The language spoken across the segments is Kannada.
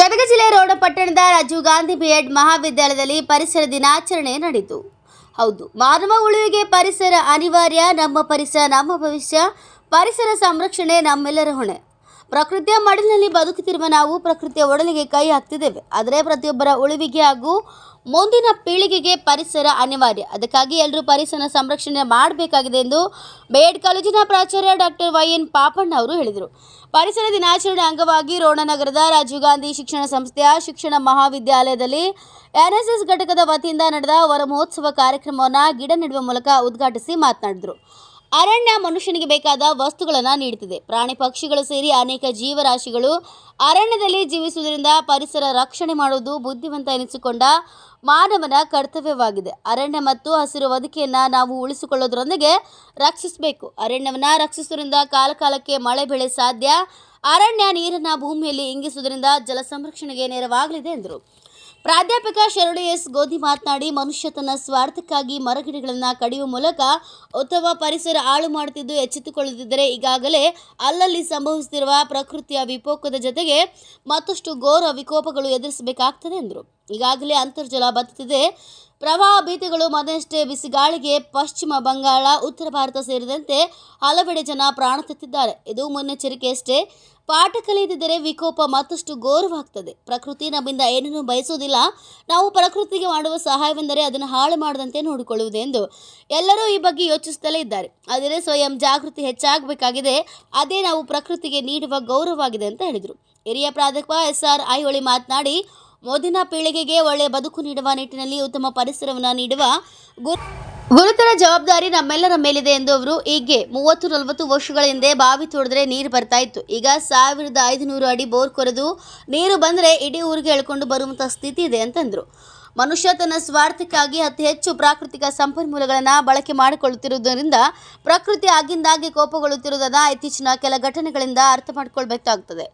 ಗದಗ ಜಿಲ್ಲೆ ರೋಡ ಪಟ್ಟಣದ ರಾಜೀವ್ ಗಾಂಧಿ ಬಿಎಡ್ ಮಹಾವಿದ್ಯಾಲಯದಲ್ಲಿ ಪರಿಸರ ದಿನಾಚರಣೆ ನಡೆಯಿತು. ಹೌದು, ಮಾನವ ಉಳಿವಿಗೆ ಪರಿಸರ ಅನಿವಾರ್ಯ, ನಮ್ಮ ಪರಿಸರ ನಮ್ಮ ಭವಿಷ್ಯ, ಪರಿಸರ ಸಂರಕ್ಷಣೆ ನಮ್ಮೆಲ್ಲರ ಹೊಣೆ. ಪ್ರಕೃತಿಯ ಮಡಿಲಿನಲ್ಲಿ ಬದುಕುತ್ತಿರುವ ನಾವು ಪ್ರಕೃತಿಯ ಒಡಲಿಗೆ ಕೈ ಹಾಕ್ತಿದ್ದೇವೆ. ಆದರೆ ಪ್ರತಿಯೊಬ್ಬರ ಉಳಿವಿಗೆ ಹಾಗೂ ಮುಂದಿನ ಪೀಳಿಗೆಗೆ ಪರಿಸರ ಅನಿವಾರ್ಯ. ಅದಕ್ಕಾಗಿ ಎಲ್ಲರೂ ಪರಿಸರ ಸಂರಕ್ಷಣೆ ಮಾಡಬೇಕಾಗಿದೆ ಎಂದು ಬೇಡ್ ಕಾಲೇಜಿನ ಪ್ರಾಚಾರ್ಯ ಡಾಕ್ಟರ್ ವೈ ಎನ್ ಪಾಪಣ್ಣ ಅವರು ಹೇಳಿದರು. ಪರಿಸರ ದಿನಾಚರಣೆ ಅಂಗವಾಗಿ ರೋಣ ನಗರದ ರಾಜೀವ್ ಗಾಂಧಿ ಶಿಕ್ಷಣ ಸಂಸ್ಥೆಯ ಶಿಕ್ಷಣ ಮಹಾವಿದ್ಯಾಲಯದಲ್ಲಿ ಎನ್ಎಸ್ಎಸ್ ಘಟಕದ ವತಿಯಿಂದ ನಡೆದ ವರಮಹೋತ್ಸವ ಕಾರ್ಯಕ್ರಮವನ್ನು ಗಿಡ ನೆಡುವ ಮೂಲಕ ಉದ್ಘಾಟಿಸಿ ಮಾತನಾಡಿದರು. ಅರಣ್ಯ ಮನುಷ್ಯನಿಗೆ ಬೇಕಾದ ವಸ್ತುಗಳನ್ನು ನೀಡುತ್ತಿದೆ. ಪ್ರಾಣಿ ಪಕ್ಷಿಗಳು ಸೇರಿ ಅನೇಕ ಜೀವರಾಶಿಗಳು ಅರಣ್ಯದಲ್ಲಿ ಜೀವಿಸುವುದರಿಂದ ಪರಿಸರ ರಕ್ಷಣೆ ಮಾಡುವುದು ಬುದ್ಧಿವಂತ ಎನಿಸಿಕೊಂಡ ಮಾನವನ ಕರ್ತವ್ಯವಾಗಿದೆ. ಅರಣ್ಯ ಮತ್ತು ಹಸಿರು ಬದುಕಿಯನ್ನು ನಾವು ಉಳಿಸಿಕೊಳ್ಳೋದ್ರೊಂದಿಗೆ ರಕ್ಷಿಸಬೇಕು. ಅರಣ್ಯವನ್ನು ರಕ್ಷಿಸುವುದರಿಂದ ಕಾಲಕಾಲಕ್ಕೆ ಮಳೆ ಬೆಳೆ ಸಾಧ್ಯ, ಅರಣ್ಯ ನೀರನ್ನು ಭೂಮಿಯಲ್ಲಿ ಇಂಗಿಸುವುದರಿಂದ ಜಲ ಸಂರಕ್ಷಣೆಗೆ ನೆರವಾಗಲಿದೆ ಎಂದರು. ಪ್ರಾಧ್ಯಾಪಕ ಶರಣು ಎಸ್ ಗೋಧಿ ಮಾತನಾಡಿ, ಮನುಷ್ಯ ತನ್ನ ಸ್ವಾರ್ಥಕ್ಕಾಗಿ ಮರಗಿಡಗಳನ್ನು ಕಡಿಯುವ ಮೂಲಕ ಉತ್ತಮ ಪರಿಸರ ಹಾಳು ಮಾಡುತ್ತಿದ್ದು ಎಚ್ಚೆತ್ತುಕೊಳ್ಳುತ್ತಿದ್ದರೆ ಈಗಾಗಲೇ ಅಲ್ಲಲ್ಲಿ ಸಂಭವಿಸುತ್ತಿರುವ ಪ್ರಕೃತಿಯ ವಿಕೋಪದ ಜೊತೆಗೆ ಮತ್ತಷ್ಟು ಘೋರ ವಿಕೋಪಗಳು ಎದುರಿಸಬೇಕಾಗ್ತದೆ ಎಂದರು. ಈಗಾಗಲೇ ಅಂತರ್ಜಲ ಬತ್ತುತ್ತಿದೆ. ಪ್ರವಾಹ ಭೀತಿಗಳು ಮೊದಲಷ್ಟೇ ಬಿಸಿಗಾಳಿಗೆ ಪಶ್ಚಿಮ ಬಂಗಾಳ, ಉತ್ತರ ಭಾರತ ಸೇರಿದಂತೆ ಹಲವೆಡೆ ಜನ ಪ್ರಾಣ ತೆತ್ತಿದ್ದಾರೆ. ಇದು ಮುನ್ನೆಚ್ಚರಿಕೆಯಷ್ಟೇ. ಪಾಠ ಕಲಿಯದಿದ್ದರೆ ವಿಕೋಪ ಮತ್ತಷ್ಟು ಘೋರವಾಗ್ತದೆ. ಪ್ರಕೃತಿ ನಮ್ಮಿಂದ ಏನನ್ನೂ ಬಯಸುವುದಿಲ್ಲ. ನಾವು ಪ್ರಕೃತಿಗೆ ಮಾಡುವ ಸಹಾಯವೆಂದರೆ ಅದನ್ನು ಹಾಳು ಮಾಡದಂತೆ ನೋಡಿಕೊಳ್ಳುವುದು ಎಂದು ಎಲ್ಲರೂ ಈ ಬಗ್ಗೆ ಯೋಚಿಸುತ್ತಲೇ ಇದ್ದಾರೆ. ಆದರೆ ಸ್ವಯಂ ಜಾಗೃತಿ ಹೆಚ್ಚಾಗಬೇಕಾಗಿದೆ. ಅದೇ ನಾವು ಪ್ರಕೃತಿಗೆ ನೀಡುವ ಗೌರವವಾಗಿದೆ ಅಂತ ಹೇಳಿದರು. ಹಿರಿಯ ಪ್ರಾಧ್ಯಾಪಕ ಎಸ್ ಆರ್ ಐಹೊಳಿ ಮಾತನಾಡಿ, ಮುಂದಿನ ಪೀಳಿಗೆಗೆ ಒಳ್ಳೆಯ ಬದುಕು ನೀಡುವ ನಿಟ್ಟಿನಲ್ಲಿ ಉತ್ತಮ ಪರಿಸರವನ್ನು ನೀಡುವ ಗು- ಗುರುತರ ಜವಾಬ್ದಾರಿ ನಮ್ಮೆಲ್ಲರ ಮೇಲಿದೆ ಎಂದು ಅವರು ಹೀಗೆ ಮೂವತ್ತು ನಲವತ್ತು ವರ್ಷಗಳ ಹಿಂದೆ ಬಾವಿ ತೋಡಿದ್ರೆ ನೀರು ಬರ್ತಾ ಇತ್ತು. ಈಗ ಸಾವಿರದ ಐದುನೂರು ಅಡಿ ಬೋರ್ ಕೊರೆದು ನೀರು ಬಂದರೆ ಇಡೀ ಊರಿಗೆ ಎಳ್ಕೊಂಡು ಬರುವಂಥ ಸ್ಥಿತಿ ಇದೆ ಅಂತಂದರು. ಮನುಷ್ಯ ತನ್ನ ಸ್ವಾರ್ಥಕ್ಕಾಗಿ ಅತಿ ಹೆಚ್ಚು ಪ್ರಾಕೃತಿಕ ಸಂಪನ್ಮೂಲಗಳನ್ನು ಬಳಕೆ ಮಾಡಿಕೊಳ್ಳುತ್ತಿರುವುದರಿಂದ ಪ್ರಕೃತಿ ಆಗಿಂದಾಗೆ ಕೋಪಗೊಳ್ಳುತ್ತಿರುವುದನ್ನು ಇತ್ತೀಚಿನ ಕೆಲ ಘಟನೆಗಳಿಂದ ಅರ್ಥ ಮಾಡಿಕೊಳ್ಬೇಕಾಗ್ತದೆ.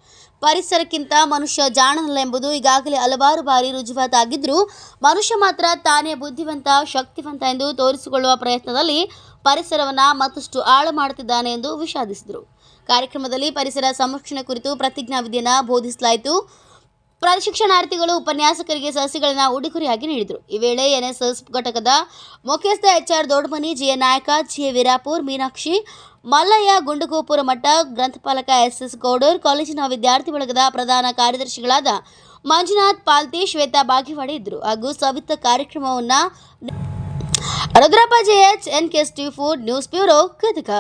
ಪರಿಸರಕ್ಕಿಂತ ಮನುಷ್ಯ ಜಾಣನಲ್ಲ ಎಂಬುದು ಈಗಾಗಲೇ ಹಲವಾರು ಬಾರಿ ರುಜುವಾತಾಗಿದ್ದರೂ ಮನುಷ್ಯ ಮಾತ್ರ ತಾನೇ ಬುದ್ಧಿವಂತ, ಶಕ್ತಿವಂತ ಎಂದು ತೋರಿಸಿಕೊಳ್ಳುವ ಪ್ರಯತ್ನದಲ್ಲಿ ಪರಿಸರವನ್ನು ಮತ್ತಷ್ಟು ಆಳು ಮಾಡುತ್ತಿದ್ದಾನೆ ಎಂದು ವಿಷಾದಿಸಿದರು. ಕಾರ್ಯಕ್ರಮದಲ್ಲಿ ಪರಿಸರ ಸಂರಕ್ಷಣೆ ಕುರಿತು ಪ್ರತಿಜ್ಞಾವಿಧಿಯನ್ನು ಬೋಧಿಸಲಾಯಿತು. ಪ್ರಶಿಕ್ಷಣಾರ್ಥಿಗಳು ಉಪನ್ಯಾಸಕರಿಗೆ ಸಸಿಗಳನ್ನು ಉಡುಗೊರೆಯಾಗಿ ನೀಡಿದರು. ಈ ವೇಳೆ ಎನ್ಎಸ್ಎಸ್ ಘಟಕದ ಮುಖ್ಯಸ್ಥ H R Doddamani, G A Nayak, G A Veerapur, Meenakshi, Mallayya, ಗುಂಡುಗೋಪುರ ಮಠ, ಗ್ರಂಥಪಾಲಕ ಎಸ್ ಎಸ್ ಗೌಡರ್, ಕಾಲೇಜಿನ ವಿದ್ಯಾರ್ಥಿ ಬಳಗದ ಪ್ರಧಾನ ಕಾರ್ಯದರ್ಶಿಗಳಾದ ಮಂಜುನಾಥ್ ಪಾಲ್ತಿ, ಶ್ವೇತಾ ಬಾಗಿವಾಡಿ ಇದ್ದರು. ಹಾಗೂ ಸವಿತ ಕಾರ್ಯಕ್ರಮವನ್ನು Rudrappa J H N K food news bureau Gadag